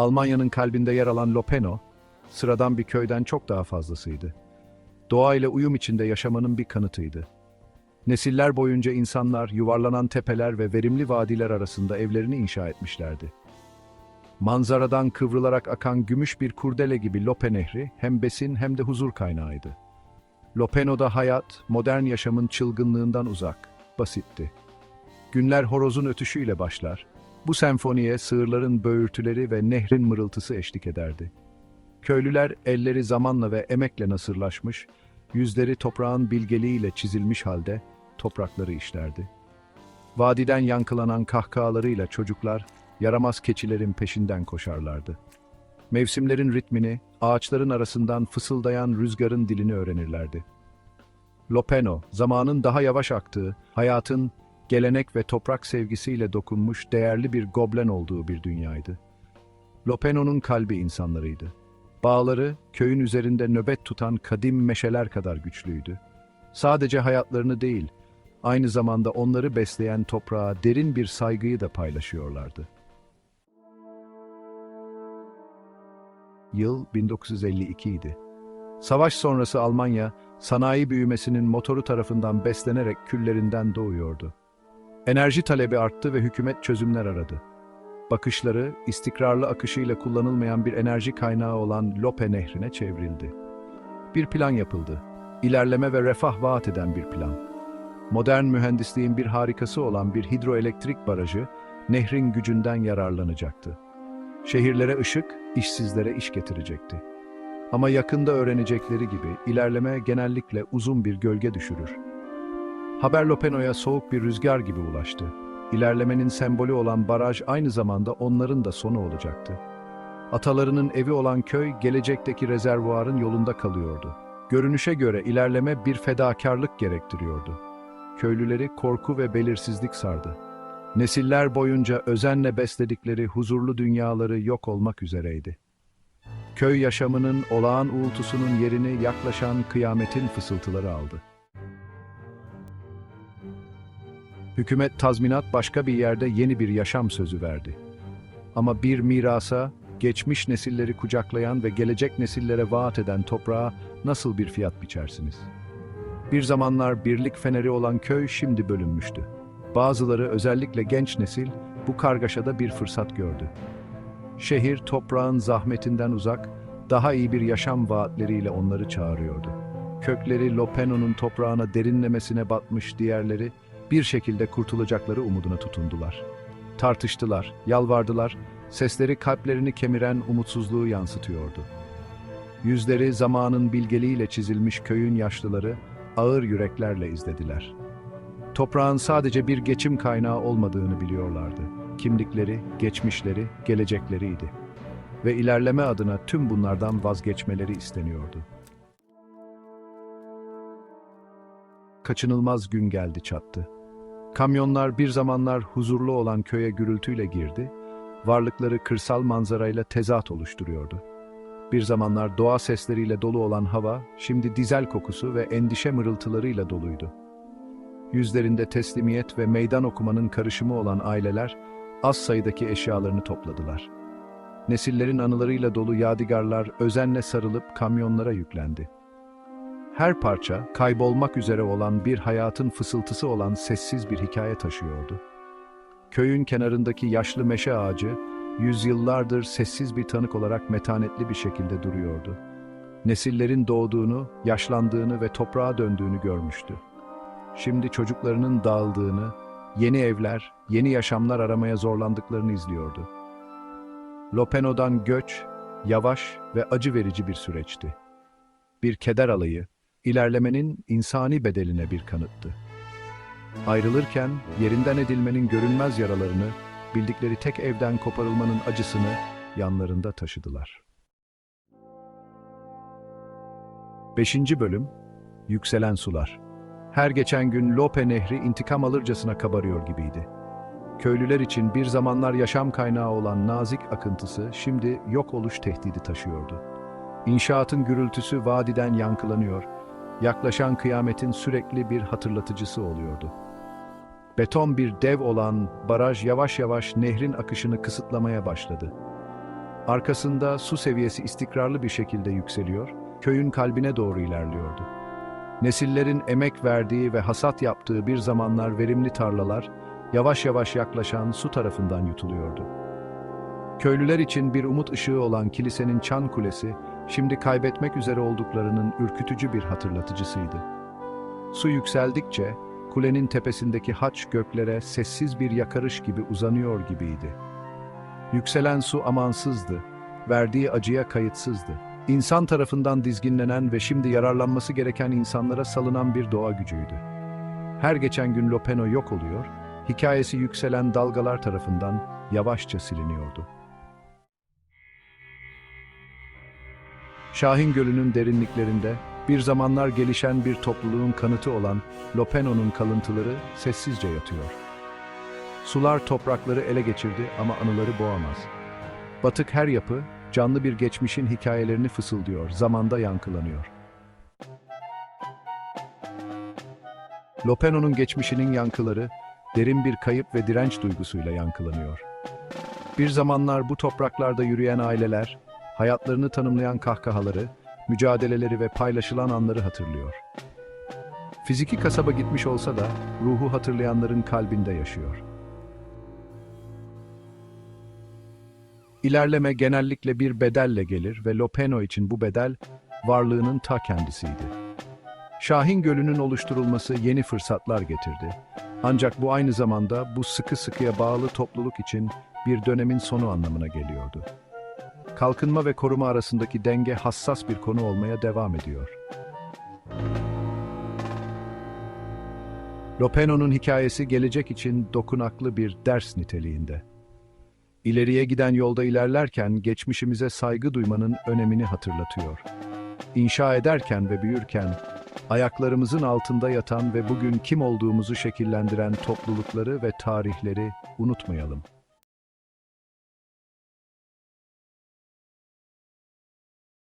Almanya'nın kalbinde yer alan Lopeno, sıradan bir köyden çok daha fazlasıydı. Doğayla uyum içinde yaşamanın bir kanıtıydı. Nesiller boyunca insanlar yuvarlanan tepeler ve verimli vadiler arasında evlerini inşa etmişlerdi. Manzaradan kıvrılarak akan gümüş bir kurdele gibi Lope Nehri hem besin hem de huzur kaynağıydı. Lopeno'da hayat, modern yaşamın çılgınlığından uzak, basitti. Günler horozun ötüşüyle başlar. Bu senfoniye sığırların böğürtüleri ve nehrin mırıltısı eşlik ederdi. Köylüler elleri zamanla ve emekle nasırlaşmış, yüzleri toprağın bilgeliğiyle çizilmiş halde toprakları işlerdi. Vadiden yankılanan kahkahalarıyla çocuklar yaramaz keçilerin peşinden koşarlardı. Mevsimlerin ritmini, ağaçların arasından fısıldayan rüzgarın dilini öğrenirlerdi. Lopeno, zamanın daha yavaş aktığı, hayatın gelenek ve toprak sevgisiyle dokunmuş değerli bir goblen olduğu bir dünyaydı. Lopeno'nun kalbi insanlarıydı. Bağları, köyün üzerinde nöbet tutan kadim meşeler kadar güçlüydü. Sadece hayatlarını değil, aynı zamanda onları besleyen toprağa derin bir saygıyı da paylaşıyorlardı. Yıl 1952 idi. Savaş sonrası Almanya, sanayi büyümesinin motoru tarafından beslenerek küllerinden doğuyordu. Enerji talebi arttı ve hükümet çözümler aradı. Bakışları, istikrarlı akışıyla kullanılmayan bir enerji kaynağı olan Lope Nehri'ne çevrildi. Bir plan yapıldı. İlerleme ve refah vaat eden bir plan. Modern mühendisliğin bir harikası olan bir hidroelektrik barajı, nehrin gücünden yararlanacaktı. Şehirlere ışık, işsizlere iş getirecekti. Ama yakında öğrenecekleri gibi ilerleme genellikle uzun bir gölge düşürür. Haber Lopeno'ya soğuk bir rüzgar gibi ulaştı. İlerlemenin sembolü olan baraj aynı zamanda onların da sonu olacaktı. Atalarının evi olan köy gelecekteki rezervuarın yolunda kalıyordu. Görünüşe göre ilerleme bir fedakarlık gerektiriyordu. Köylüleri korku ve belirsizlik sardı. Nesiller boyunca özenle besledikleri huzurlu dünyaları yok olmak üzereydi. Köy yaşamının olağan uğultusunun yerini yaklaşan kıyametin fısıltıları aldı. Hükümet tazminat başka bir yerde yeni bir yaşam sözü verdi. Ama bir mirasa, geçmiş nesilleri kucaklayan ve gelecek nesillere vaat eden toprağa nasıl bir fiyat biçersiniz? Bir zamanlar birlik feneri olan köy şimdi bölünmüştü. Bazıları özellikle genç nesil bu kargaşada bir fırsat gördü. Şehir toprağın zahmetinden uzak, daha iyi bir yaşam vaatleriyle onları çağırıyordu. Kökleri Lopeno'nun toprağına derinlemesine batmış diğerleri bir şekilde kurtulacakları umuduna tutundular. Tartıştılar, yalvardılar, sesleri kalplerini kemiren umutsuzluğu yansıtıyordu. Yüzleri zamanın bilgeliğiyle çizilmiş köyün yaşlıları ağır yüreklerle izlediler. Toprağın sadece bir geçim kaynağı olmadığını biliyorlardı. Kimlikleri, geçmişleri, gelecekleriydi. Ve ilerleme adına tüm bunlardan vazgeçmeleri isteniyordu. Kaçınılmaz gün geldi çattı. Kamyonlar bir zamanlar huzurlu olan köye gürültüyle girdi, varlıkları kırsal manzarayla tezat oluşturuyordu. Bir zamanlar doğa sesleriyle dolu olan hava, şimdi dizel kokusu ve endişe mırıltılarıyla doluydu. Yüzlerinde teslimiyet ve meydan okumanın karışımı olan aileler, az sayıdaki eşyalarını topladılar. Nesillerin anılarıyla dolu yadigarlar özenle sarılıp kamyonlara yüklendi. Her parça, kaybolmak üzere olan bir hayatın fısıltısı olan sessiz bir hikaye taşıyordu. Köyün kenarındaki yaşlı meşe ağacı, yüzyıllardır sessiz bir tanık olarak metanetli bir şekilde duruyordu. Nesillerin doğduğunu, yaşlandığını ve toprağa döndüğünü görmüştü. Şimdi çocuklarının dağıldığını, yeni evler, yeni yaşamlar aramaya zorlandıklarını izliyordu. Lopeno'dan göç, yavaş ve acı verici bir süreçti. Bir keder alayı, ilerlemenin insani bedeline bir kanıttı. Ayrılırken yerinden edilmenin görünmez yaralarını, bildikleri tek evden koparılmanın acısını yanlarında taşıdılar. 5. Bölüm Yükselen Sular Her geçen gün Lope Nehri intikam alırcasına kabarıyor gibiydi. Köylüler için bir zamanlar yaşam kaynağı olan nazik akıntısı şimdi yok oluş tehdidi taşıyordu. İnşaatın gürültüsü vadiden yankılanıyor, yaklaşan kıyametin sürekli bir hatırlatıcısı oluyordu. Beton bir dev olan baraj yavaş yavaş nehrin akışını kısıtlamaya başladı. Arkasında su seviyesi istikrarlı bir şekilde yükseliyor, köyün kalbine doğru ilerliyordu. Nesillerin emek verdiği ve hasat yaptığı bir zamanlar verimli tarlalar, yavaş yavaş yaklaşan su tarafından yutuluyordu. Köylüler için bir umut ışığı olan kilisenin çan kulesi, şimdi kaybetmek üzere olduklarının ürkütücü bir hatırlatıcısıydı. Su yükseldikçe, kulenin tepesindeki haç göklere sessiz bir yakarış gibi uzanıyor gibiydi. Yükselen su amansızdı, verdiği acıya kayıtsızdı. İnsan tarafından dizginlenen ve şimdi yararlanması gereken insanlara salınan bir doğa gücüydü. Her geçen gün Lopeno yok oluyor, hikayesi yükselen dalgalar tarafından yavaşça siliniyordu. Şahin Gölü'nün derinliklerinde bir zamanlar gelişen bir topluluğun kanıtı olan Lopeno'nun kalıntıları sessizce yatıyor. Sular toprakları ele geçirdi ama anıları boğamaz. Batık her yapı, canlı bir geçmişin hikayelerini fısıldıyor, zamanda yankılanıyor. Lopeno'nun geçmişinin yankıları, derin bir kayıp ve direnç duygusuyla yankılanıyor. Bir zamanlar bu topraklarda yürüyen aileler, hayatlarını tanımlayan kahkahaları, mücadeleleri ve paylaşılan anları hatırlıyor. Fiziki kasaba gitmiş olsa da ruhu hatırlayanların kalbinde yaşıyor. İlerleme genellikle bir bedelle gelir ve Lopeno için bu bedel varlığının ta kendisiydi. Şahin Gölü'nün oluşturulması yeni fırsatlar getirdi. Ancak bu aynı zamanda bu sıkı sıkıya bağlı topluluk için bir dönemin sonu anlamına geliyordu. Kalkınma ve koruma arasındaki denge hassas bir konu olmaya devam ediyor. Lopeno'nun hikayesi gelecek için dokunaklı bir ders niteliğinde. İleriye giden yolda ilerlerken geçmişimize saygı duymanın önemini hatırlatıyor. İnşa ederken ve büyürken ayaklarımızın altında yatan ve bugün kim olduğumuzu şekillendiren toplulukları ve tarihleri unutmayalım.